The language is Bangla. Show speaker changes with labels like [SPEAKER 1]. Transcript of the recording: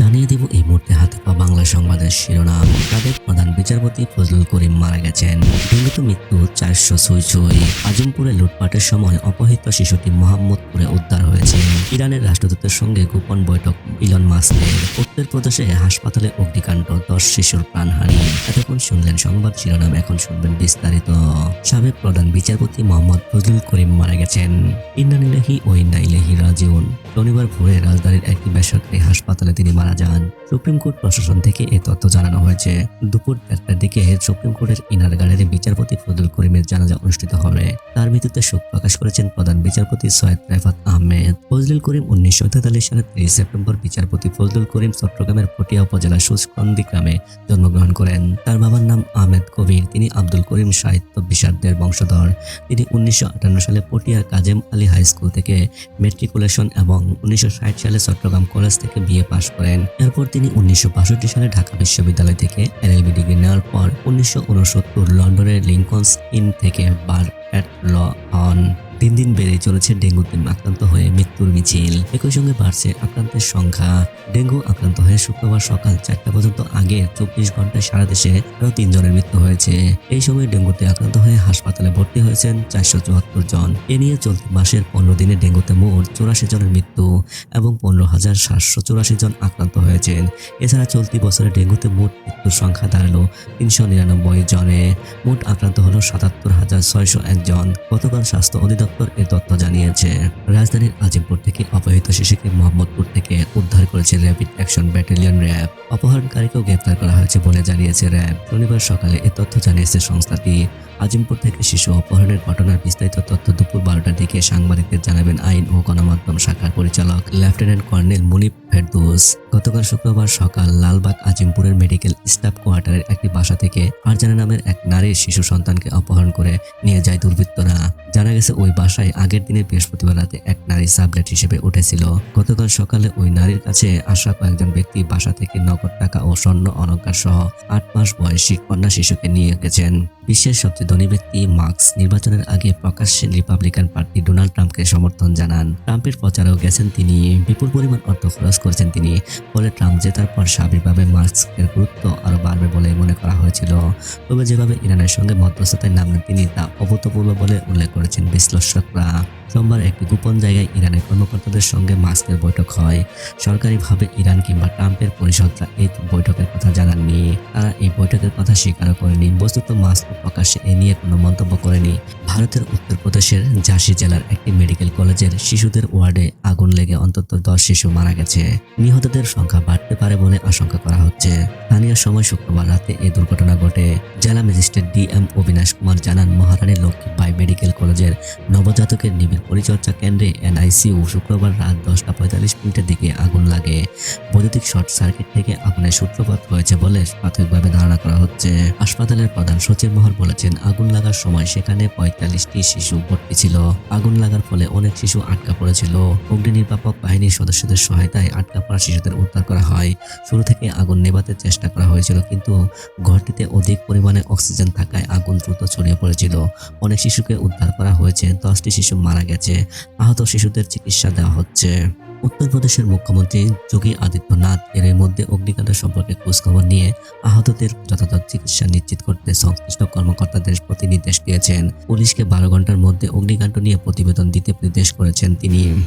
[SPEAKER 1] জানিয়ে দিব এই মুহূর্তে হাতে পা বাংলা সংবাদের শিরোনাম। সাবেক প্রধান বিচারপতি ফজলুল করিম মারা গেছেন। বিগত মৃত্যু চারশো ছুঁই ছুঁই আজমপুরে লুটপাটের সময় অপহৃত শিশুটি মোহাম্মদপুরে উদ্ধার হয়েছে। ইরানের রাষ্ট্রদূতের সঙ্গে গোপন বৈঠক ইলন মাস্কের। উত্তর প্রদেশে হাসপাতালে অগ্নিকাণ্ড, দশ শিশুর প্রাণহানি। এতক্ষণ শুনলেন সংবাদ শিরোনাম, এখন শুনবেন বিস্তারিত। সাবেক প্রধান বিচারপতি মোহাম্মদ ফজলুল করিম মারা গেছেন। ইন্নান ইলাহি ও ইন্না ইলাহি রাজিউন। শনিবার ভোরে রাজধানীর একটি বেসরকারি হাসপাতালে তিনি মারা যান সুপ্রিম কোর্ট প্রশাসন থেকে এই তথ্য জানানো হয়েছে। দুপুর একটার দিকে সুপ্রিম কোর্টের ইনার গ্যালারি বিচারপতি ফজলুল করিমের জানাজা অনুষ্ঠিত হবে। তার মৃত্যুতে শোক প্রকাশ করেছেন প্রধান বিচারপতি সৈয়দ রেফাত আহমেদ। ফজলুল করিম উনিশশো তেতাল্লিশ সালের তিরিশ সেপ্টেম্বর বিচারপতি ফজলুল করিম চট্টগ্রামের পটিয়া উপজেলার সুচকন্দি গ্রামে জন্মগ্রহণ করেন। তার বাবার নাম আহমেদ কবির, তিনি আব্দুল করিম সাহিত্য বিশারদের বংশধর। তিনি উনিশশো আটান্ন সালে পটিয়ার কাজেম আলী হাই স্কুল থেকে মেট্রিকুলেশন এবং উনিশশো ষাট সালে চট্টগ্রাম কলেজ থেকে বিএ পাশ করেন। এরপর তিনি উনিশশো বাষট্টি সালে ঢাকা বিশ্ববিদ্যালয় থেকে এল এলএলবি ডিগ্রি নেওয়ার পর উনিশশো উনসত্তর লন্ডনের লিঙ্কনস ইন থেকে বার অ্যাট ল হন। দিন দিন বেড়ে চলেছে ডেঙ্গুতে আক্রান্ত হয়ে মৃত্যুর মিছিল। একই সঙ্গে বাড়ছে আক্রান্তের সংখ্যা। ডেঙ্গু আক্রান্ত হয়ে শুক্রবার সকাল চারটা পর্যন্ত আগে চব্বিশ ঘন্টায় সারা দেশে আরও তিনজনের মৃত্যু হয়েছে। এই সময় ডেঙ্গুতে আক্রান্ত হয়ে হাসপাতালে ভর্তি হয়েছেন চারশো চুয়াত্তর জন। এ নিয়ে চলতি মাসের পনেরো দিনে ডেঙ্গুতে মোট চুরাশি জনের মৃত্যু এবং পনেরো হাজার সাতশো চুরাশি জন আক্রান্ত হয়েছেন। এছাড়া চলতি বছরে ডেঙ্গুতে মোট মৃত্যুর সংখ্যা দাঁড়াল তিনশো নিরানব্বই জনে। মোট আক্রান্ত হলো সাতাত্তর হাজার ছয়শো একজন গতকাল স্বাস্থ্য অধিদপ্তর এ তথ্য জানিয়েছে। রাজধানীর আজিমপুর থেকে অপহৃত শিশুকে মোহাম্মদপুর থেকে উদ্ধার করেছে র্যাপিড অ্যাকশন ব্যাটালিয়ন র্যাব। অপহরণকারীকেও গ্রেপ্তার করা হয়েছে বলে জানিয়েছে র্যাব। শনিবার সকালে এ তথ্য জানিয়েছে সংস্থাটি। আজিমপুর থেকে শিশু অপহরণের ঘটনার বিস্তারিত তথ্য দুপুর বারোটার দিকে সাংবাদিকদের জানাবেন আইন ও গণমাধ্যম শাখার পরিচালক লেফটেন্যান্ট কর্নেল মুনিপ ফেরদৌস, গতকাল শুক্রবার সকাল লালবাগ আজিমপুরের মেডিকেল স্টাফ কোয়ার্টারের একটি বাসা থেকে আরজানা নামের এক নারীর শিশু সন্তানকে অপহরণ করে নিয়ে যায় দুর্বৃত্তরা। জানা গেছে ওই বাসায় আগের দিনে বৃহস্পতিবার রাতে এক নারী সাবলেট হিসেবে উঠেছিল। গতকাল সকালে ওই নারীর কাছে আসা কয়েকজন ব্যক্তি বাসা থেকে নগদ টাকা ও স্বর্ণ অলঙ্কার সহ আট মাস বয়সী কন্যা শিশুকে নিয়ে গেছেন। বিশ্বের সবচেয়ে ধনী ব্যক্তি মার্কস নির্বাচনের আগে প্রকাশ্যে রিপাবলিকান প্রার্থী ডোনাল্ড ট্রাম্পকে সমর্থন জানান। ট্রাম্পের প্রচারেও গেছেন তিনি। বিপুল পরিমাণ অর্থ খরচ করেছেন তিনি। ফলে ট্রাম্প জেতার পর স্বাভাবিকভাবে মার্কসের গুরুত্ব আরও বাড়বে বলে মনে করা হয়েছিল। তবে যেভাবে ইরানের সঙ্গে মধ্যস্থতায় নামলেন তিনি, তা অভূতপূর্ব বলে উল্লেখ করেছেন বিশ্লেষকরা। সোমবার একটি গোপন জায়গায় ইরানের কর্মকর্তাদের সঙ্গে মাস্কের বৈঠক হয়। সরকারিভাবে ইরান কিংবা ট্রাম্পের পরিষদরা এই বৈঠকের কথা জানাননি। তারা এই বৈঠকের কথা স্বীকারও করেনি, বস্তুত মাস্ক প্রকাশ্যে এ নিয়ে কোনো মন্তব্য করেনি। ভারতের উত্তরপ্রদেশের ঝাঁসি জেলার একটি মেডিকেল কলেজের শিশুদের ওয়ার্ডে আগুন লেগে অন্তত দশ শিশু মারা গেছে। নিহতদের সংখ্যা বাড়তে পারে বলে আশঙ্কা করা হচ্ছে। স্থানীয় সময় শুক্রবার রাতে এই দুর্ঘটনা ঘটে। জেলা magistrate D M Avinash Kumar জানান, মহারানী লক্ষ্মীবাই মেডিকেল কলেজের নবজাতকের নিবিড় পরিচর্যা কেন্দ্রে এনআইসিউ শুক্রবার রাত দশটা পঁয়তাল্লিশ মিনিটের দিকে আগুন লাগে। বৈদ্যুতিক শর্ট সার্কিট থেকে আগুনের সূত্রপাত হয়েছে বলে প্রাথমিকভাবে ধারণা করা হচ্ছে। হাসপাতালের প্রধান সচিব মহল বলেছেন, আগুন লাগার সময় সেখানে পঁয়তাল্লিশটি শিশু ভর্তি ছিল। আগুন লাগার ফলে অনেক শিশু আটকা পড়েছিল। অগ্নি নির্বাপক বাহিনীর সদস্যদের সহায়তায় আটকা পড়া শিশুদের উদ্ধার করা হয়। শুরু থেকে আগুন নেভাতে চেষ্টা করা হয়েছিল, কিন্তু ঘরটিতে অধিক পরিমাণে অক্সিজেন থাকায় আগুন দ্রুত ছড়িয়ে পড়েছিল। অনেক শিশুকে উদ্ধার করা হয়েছে। দশটি শিশু মারা গেছে। আহত শিশুদের চিকিৎসা দেওয়া হচ্ছে। উত্তরপ্রদেশের মুখ্যমন্ত্রী যোগী আদিত্যনাথ এর মধ্যে অগ্নিকাণ্ড সম্পর্কে খোঁজখবর নিয়ে আহতদের যথাযথ চিকিৎসা নিশ্চিত করতে সংশ্লিষ্ট কর্মকর্তাদের প্রতি নির্দেশ দিয়েছেন। পুলিশকে বারো ঘণ্টার মধ্যে অগ্নিকাণ্ড নিয়ে প্রতিবেদন দিতে নির্দেশ করেছেন তিনি।